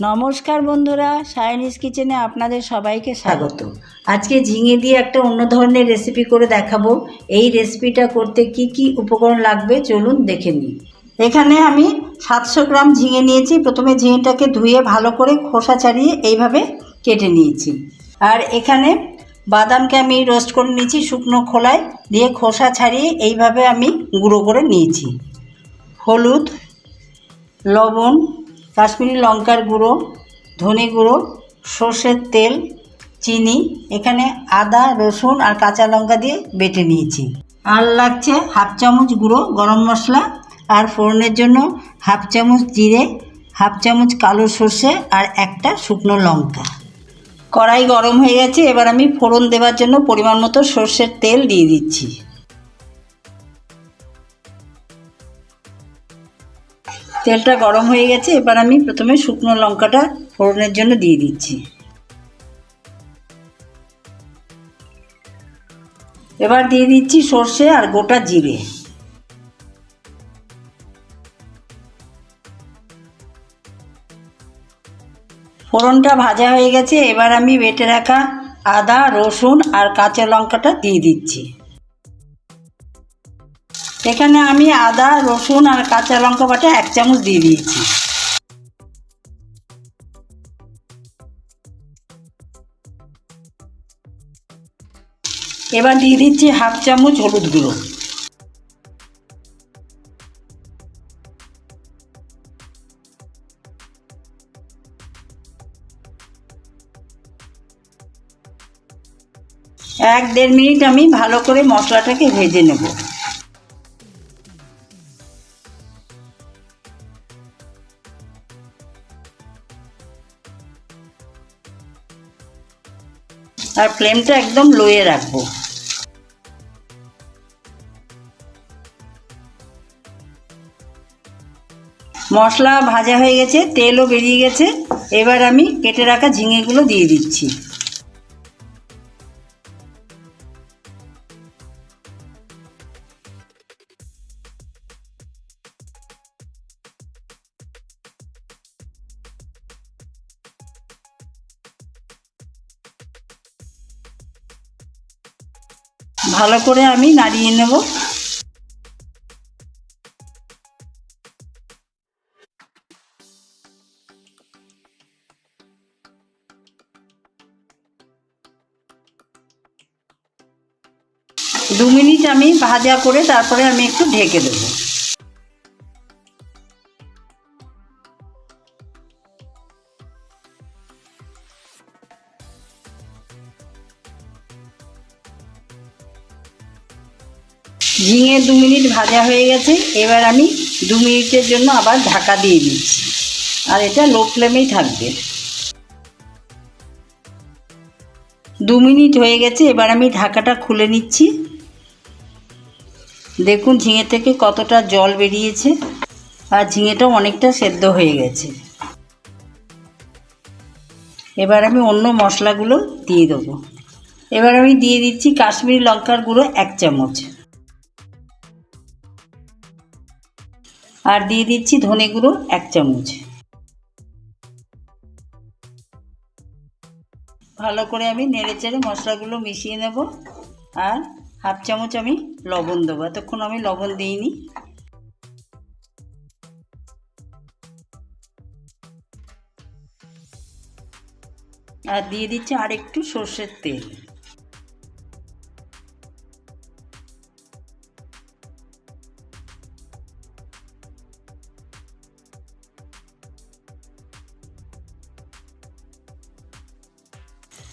নমস্কার বন্ধুরা সায়নিস কিচেনে আপনাদের সবাইকে স্বাগত। আজকে ঝিঙে দিয়ে একটা অন্য ধরনের রেসিপি করে দেখাবো। এই রেসিপিটা করতে কি কি উপকরণ লাগবে চলুন দেখে নিই। এখানে আমি সাতশো গ্রাম ঝিঙে নিয়েছি। প্রথমে ঝিঙেটাকে ধুয়ে ভালো করে খোসা ছাড়িয়ে এইভাবে কেটে নিয়েছি। আর এখানে বাদামকে আমি রোস্ট করে নিয়েছি শুকনো খোলায়। দিয়ে খোসা ছাড়িয়ে এইভাবে আমি গুঁড়ো করে নিয়েছি। হলুদ, লবণ কাশ্মীরি লঙ্কার গুঁড়ো, ধনে গুঁড়ো, সর্ষের তেল, চিনি, এখানে আদা, রসুন আর কাঁচা লঙ্কা দিয়ে বেটে নিয়েছি। আর লাগছে হাফ চামচ গুঁড়ো গরম মশলা আর ফোড়নের জন্য হাফ চামচ জিরে, হাফ চামচ কালো সর্ষে আর একটা শুকনো লঙ্কা। কড়াই গরম হয়ে গেছে, এবার আমি ফোড়ন দেওয়ার জন্য পরিমাণ মতো সর্ষের তেল দিয়ে দিচ্ছি। তেলটা গরম হয়ে গেছে, এবার আমি প্রথমে শুকনো লঙ্কাটা ফোড়নের জন্য দিয়ে দিচ্ছি। এবার দিয়ে দিচ্ছি সর্ষে আর গোটা জিরে। ফোড়নটা ভাজা হয়ে গেছে, এবার আমি বেটে রাখা আদা, রসুন আর কাঁচা লঙ্কাটা দিয়ে দিচ্ছি। এখানে আমি আদা, রসুন আর কাঁচা লঙ্কা বাটা এক চামচ দিয়ে দিয়েছি। এবার দিয়ে দিচ্ছি হাফ চামচ হলুদ গুঁড়ো। এক দেড় মিনিট আমি ভালো করে মশলাটাকে ভেজে নেব। আর ফ্লেমটা একদম লোয়ে রাখব। মশলা ভাজা হয়ে গেছে, তেলও বেরিয়ে গেছে। এবার আমি কেটে রাখা ঝিঙেগুলো দিয়ে দিচ্ছি। ভালো করে আমি নাড়িয়ে নেব। দু মিনিট আমি ভাজা করে তারপরে আমি একটু ঢেকে দেবো। ঝিঙে দু মিনিট ভাজা হয়ে গেছে, এবার আমি দু মিনিটের জন্য আবার ঢাকা দিয়ে দিচ্ছি। আর এটা লো ফ্লেমেই থাকবে। দু মিনিট হয়ে গেছে, এবার আমি ঢাকাটা খুলে নিচ্ছি। দেখুন ঝিঙে থেকে কতটা জল বেরিয়েছে, আর ঝিঙেটাও অনেকটা সেদ্ধ হয়ে গেছে। এবার আমি অন্য মশলাগুলো দিয়ে দেবো। এবার আমি দিয়ে দিচ্ছি কাশ্মীরি লঙ্কার গুঁড়ো এক চামচ। আর দিয়ে দিচ্ছি ধনে গুঁড়ো এক চামচ। ভালো করে আমি নেড়ে চেড়ে মশলাগুলো মিশিয়ে নেব আর হাফ চামচ আমি লবণ দেবো। এতক্ষণ আমি লবণ দিইনি। আর দিয়ে দিচ্ছি আর একটু সর্ষের তেল।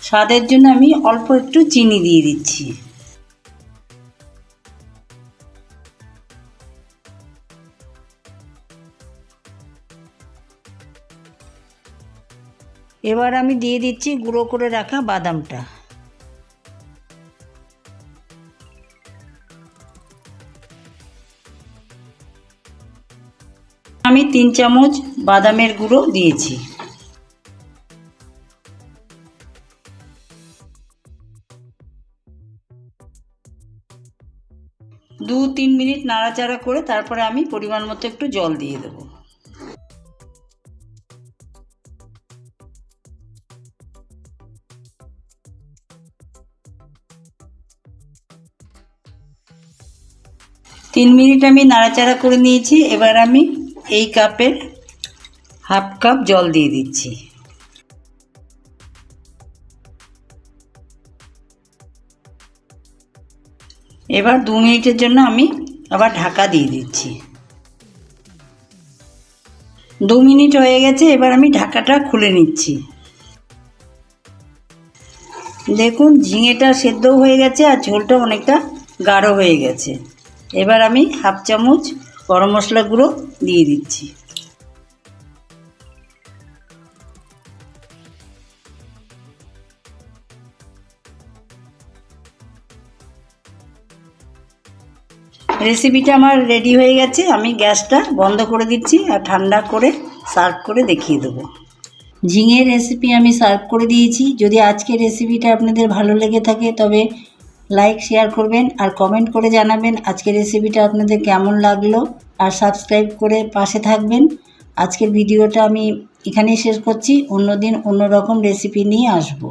স্বাদের জন্য আমি অল্প একটু চিনি দিয়ে দিচ্ছি। এবার আমি দিয়ে দিচ্ছি গুঁড়ো করে রাখা বাদামটা। আমি তিন চামচ বাদামের গুঁড়ো দিয়েছি। নাড়াচাড়া করে তারপরে আমি পরিমাণ মতো একটু জল দিয়ে দেবো। তিন মিনিট আমি নাড়াচাড়া করে নিয়েছি, এবার আমি এই কাপের হাফ কাপ জল দিয়ে দিচ্ছি। এবার দু মিনিটের জন্য আমি আবার ঢাকা দিয়ে দিচ্ছি। দু মিনিট হয়ে গেছে, এবার আমি ঢাকাটা খুলে নিচ্ছি। দেখুন, ঝিঙেটা সেদ্ধ হয়ে গেছে আর ঝোলটা অনেকটা গাঢ় হয়ে গেছে। এবার আমি হাফ চামচ গরম মশলা গুঁড়ো দিয়ে দিচ্ছি। রেসিপিটা আমার রেডি হয়ে গেছে। আমি গ্যাসটা বন্ধ করে দিচ্ছি আর ঠান্ডা করে সার্ভ করে দেখিয়ে দেবো। ঝিঙের রেসিপি আমি সার্ভ করে দিয়েছি। যদি আজকের রেসিপিটা আপনাদের ভালো লেগে থাকে, তবে লাইক শেয়ার করবেন আর কমেন্ট করে জানাবেন আজকের রেসিপিটা আপনাদের কেমন লাগল আর সাবস্ক্রাইব করে পাশে থাকবেন। আজকের ভিডিওটা আমি এখানেই শেষ করছি। অন্য দিন অন্য রকম রেসিপি নিয়ে আসব।